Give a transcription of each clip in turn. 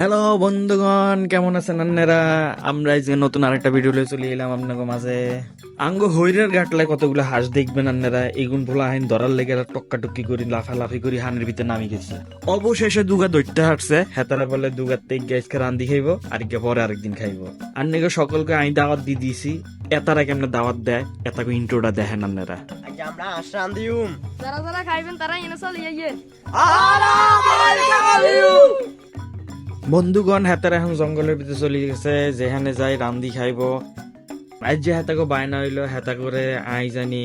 Hello বন্ধুগণ কেমন আছেন আপনারা আমরা এই যে নতুন আরেকটা ভিডিও লয়ে চলে এলাম আপনাকে মাঝে আঙ্গ হইরের গাটলায় কতগুলো হাঁস দেখবেন আপনারা এগুন ভোলা হাইন ধরার লেগে টক্কা টুক্কি করি লাফালাফি করি হানের ভিতরে নামি গেছে অবশেষে দুগা দৈত্যা হাঁটছে হেতারা বলে দুগার তেক গ্যাসকে রান্ধি খাইব আর কে পরে আরেকদিন খাইব আর নাকি সকলকে আমি দাওয়াত দিয়ে দিয়েছি এতারা কেমনে দাওয়াত দেয় এতাকে ইন্ট্রোটা দেখেন আপনারা আজকে আমরা আশ্রাম দিউম যারা যারা খাইবেন তারা এনে চলে ইয়ে বন্ধুগণ হাতের এখন জঙ্গলের ভিতরে চলে গেছে, যেখানে যাই রান্দি খাইব। আজ যে হাতাকে বায়না হইল হেতা করে আই জানি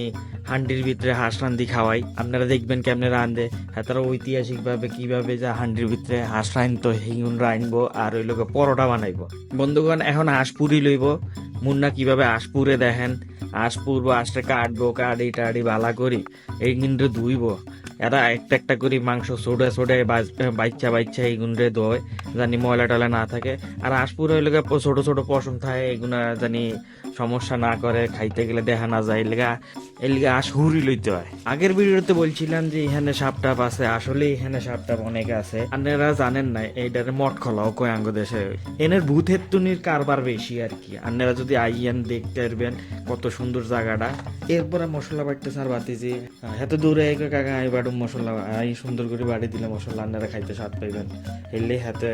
হান্ডির ভিতরে হাঁস রান্দি খাওয়াই আপনারা দেখবেন কেমনে রান্ধে হেতারা ঐতিহাসিক ভাবে কীভাবে যা হান্ডির ভিতরে হাঁস রাইনতো হিগুন রাইনবো আর ওই লোকে পরোটা বানাইবো। বন্ধুগণ, এখন হাঁস পুরি লইব। মুন্না কীভাবে হাঁস পুরে দেখেন? হাঁস পুরবো হাঁসটা কাটবো, কাটি টাড়ি বালা করি এই কিন্তু ধুইব। এরা একটা একটা করে মাংস সোডা সোডা বাচ্চা বাচ্চা এইগুলো দোয়, জানি ময়লা টয়লা না থাকে। আর আশপুর হইলে গিয়ে প- ছোট ছোট পশম থাকে এগুলা জানি সমস্যা না করে, খাইতে গেলে দেখা না যায়। এলাকা এলিগা আশ হুরি লইতে হয়। আগের ভিডিওতে বলছিলাম যে এখানে সাপটাপ আছে আসলে এখানে সাপটাপ অনেক আছে। আপনারা জানেন না এইটারে মঠ খোলাও কয় আঙ্গ দেশে। এনের ভূত হেত্তুনির কারবার বেশি আর কি। আপনারা যদি আইয়েন দেখতে পারবেন কত সুন্দর জায়গাটা। এরপরে মশলা বাটতে সার বাতিছি এত দূরে কাকা আই বাড়ু মশলা, আই সুন্দর করে বাড়ি দিলে মশলা আপনারা খাইতে স্বাদ পাইবেন। এলে হাতে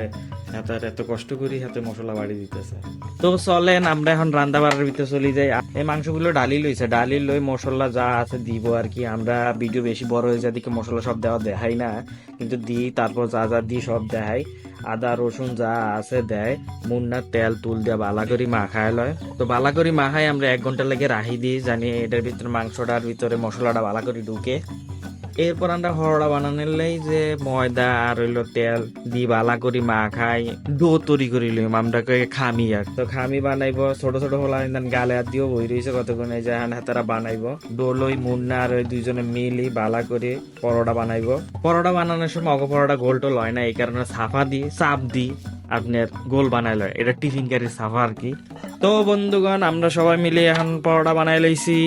হাতের এত কষ্ট করি হাতে মশলা বাড়ি দিতেছে। তো চলেন, আমরা এখন রান্না বাড়ার ভিতরে চলে যাই। এই মাংসগুলো ডালি লইছে, ডালি লই মশলা যা আছে দিব আর কি। আমরা ভিডিও বেশি বড় হয়ে যায় দিকে মশলা সব দেওয়া দেখাই না, কিন্তু দিই, তারপর যা যা দিই সব দেখাই। আদা, রসুন যা আছে দেয়, মুন্না তেল তুল দিয়ে বালা করি মাখায় লয়। তো বালা করি মাখায় আমরা এক ঘণ্টা লেগে রাহি দিই, জানি এটার ভিতরে মাংসটার ভিতরে মশলাটা বালা করে ঢুকে। এরপর আমরা হরড়া বানানোর লাই যে ময়দা আর হইল তেল দি বালা করি মাখাই ডো তৈরি করি লইম আমরা কই খামি আর। তো খামি বানাইব, ছোট ছোট হলা ইন্দান গালে আর দিও বই রইছে কতক্ষণ, যে হান হাতারা বানাইব। ডো লই মুন্না আর ওই দুইজনে মিলি বালা করে পরোটা বানাইব। পরোটা বানানোর সময় অগ পরোটা গোল টোল হয় না, এই কারণে সাফা দি, চাপ দি আপনার গোল বানাই লয়। এটা টিফিন কারি সাফা আর কি। তো বন্ধুগণ, আমরা সবাই মিলে এখন পরোটা বানাই লইছি।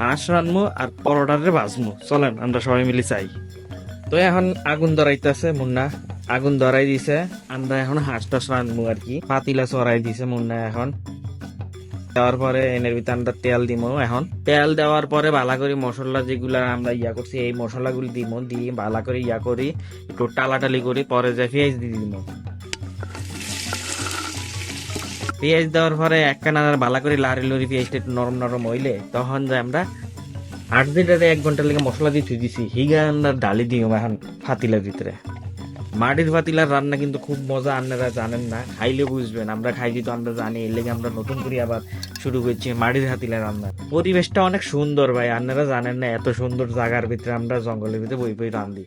হাঁস রানমু আর পরোটারে ভাজমু। চলেন, আমরা সবাই মিলে চাই তো এখন আগুন ধরাইতেছে মুন্না। আগুন ধরাই দিছে, আমরা এখন হাঁস টাস রানমু আর কি। পাতিলা চড়াই দিছে মুন্না এখন। দেওয়ার পরে এনের ভিতরে আমরা তেল দিমু এখন। তেল দেওয়ার পরে বালা করে মশলা যেগুলা আমরা ইয়া করছি, এই মশলাগুলো দিমু, দিয়ে বালা করে ইয়া করি, একটু টালাটালি করি, পরে যে পেঁয়াজ দিয়ে দিমু। পেঁয়াজ দেওয়ার পরে একখানা বালা করে লারি লরি পেঁয়াজটা একটু নরম নরম হইলে তখন যে আমরা আট দিটারে এক ঘণ্টা লেগে মশলা দিয়ে থুই দিছি হিগা আমরা ডালি দিই এখন ফাতিলার ভিতরে। মাটির ফাতিলার রান্না কিন্তু খুব মজা, আপনারা জানেন না খাইলে বুঝবেন, আমরা খাইছি তো আমরা জানি, এর লেগে আমরা নতুন করে আবার শুরু করছি মাটির ফাতিলার রান্না। পরিবেশটা অনেক সুন্দর ভাই, আপনারা জানেন না, এত সুন্দর জায়গার ভিতরে আমরা জঙ্গলের ভিতরে বই বই রান্ধি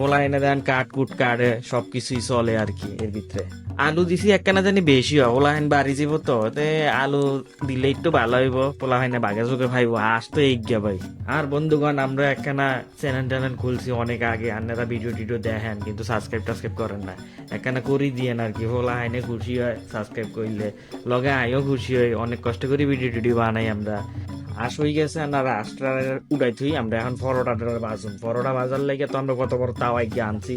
পোলা এনে দেন, কাঠ কুট কাটে সবকিছুই চলে আর কি এর ভিতরে। আলু দিছি একখানা জানি বেশি হয় পোলা হাইন বাড়ি যাব তো, তে আলু দিলে একটু ভালো হইব, পোলা হাইনে বাগে চোখে ভাইব আস তো এগিয়া ভাই। আর বন্ধুগণ, আমরা একখানা চ্যানেল ট্যানেল খুলছি অনেক আগে আপনারা ভিডিও টিডিও দেখেন, কিন্তু সাবস্ক্রাইব টাবস্ক্রাইব করেন না। একখানা করি দিয়েন আর কি পোলা হাইনে খুশি হয় সাবস্ক্রাইব করলে লগে আইও খুশি হয় অনেক কষ্ট করে ভিডিও টিডিও বানাই আমরা। আস হয়ে গেছে আর রাস্তা উড়াই থুই, আমরা এখন পরোটাটা বাজুন পরোটা বাজার লাগে তো আমরা কত বড় তাওয়াই গিয়ে আনছি।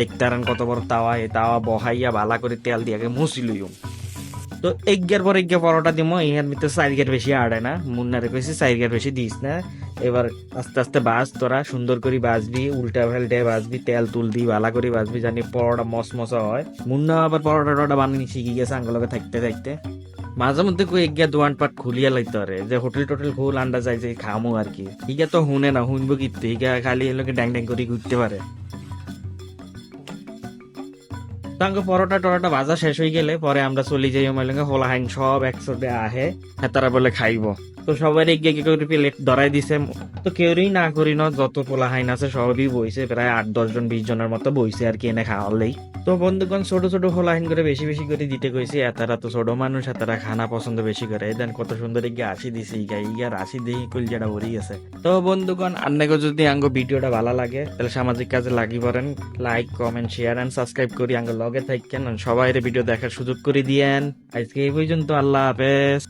দেখতে পারেন কত বড় তাওয়া, এই তাওয়া বহাইয়া ভালা করে তেল দিয়ে মুছি লইম। তো এগিয়ার পর এগিয়া পরোটা দিব ইহার ভিতরে চার গেট বেশি আড়ে না। মুন্নারে কইছি চার গেট বেশি দিস না। এবার আস্তে আস্তে বাজ তোরা, সুন্দর করে বাজবি, উল্টা ফেলটে বাজবি, তেল তুল দি ভালা করে বাজবি, জানি পরোটা মস মশা হয়। মুন্না আবার পরোটা টরোটা বানিয়ে শিখে গেছে আঙ্গলকে থাকতে থাকতে। মাঝে মধ্যে কই গিয়া দোয়ান পাট খুলিয়া লাইতে রে যে হোটেল টোটেল খুল আন্ডা যায় যে খামো আর কি। ইগা তো হুনে না, হুনবো কিতে ইগা খালি এলোকে ড্যাং ড্যাং করে ঘুরতে পারে। তাঙ্গ পরোটা টরোটা ভাজা শেষ হয়ে গেলে পরে আমরা চলে যাই আমার হোলা হাইং সব একসাথে আহে হ্যাঁ তারা বলে খাইব। তো সবাই এগিয়ে এগিয়ে করে প্লেট ধরাই দিছে। তো কেউরই না করি না, যত পোলা হাইন আছে সবই বইছে, প্রায় আট, দশ জন, বিশ জনের মতো বইছে আর কি এনে খাওয়ালেই। তো বন্ধুগণ, ছোট ছোট হোলা হাইন করে বেশি বেশি করে দিতে কইছি, এতারা তো ছোট মানুষ, এতারা খানা পছন্দ বেশি করে। দেন কত সুন্দর ইগিয়ে আসি দিছে, ইগা ইগা, রাশি দিয়ে কুলজাটা ভরি আছে তো বন্ধুগণ আপনাকে যদি আঙ্গ ভিডিওটা ভালো লাগে, তাহলে সামাজিক কাজে লাগি পড়েন। Like, comment, share and subscribe করি, আঙ্গ লগে থাকেন সবাই ভিডিও দেখার সুযোগ করে দিয়েন। আজকে এই পর্যন্ত, আল্লাহ হাফেজ।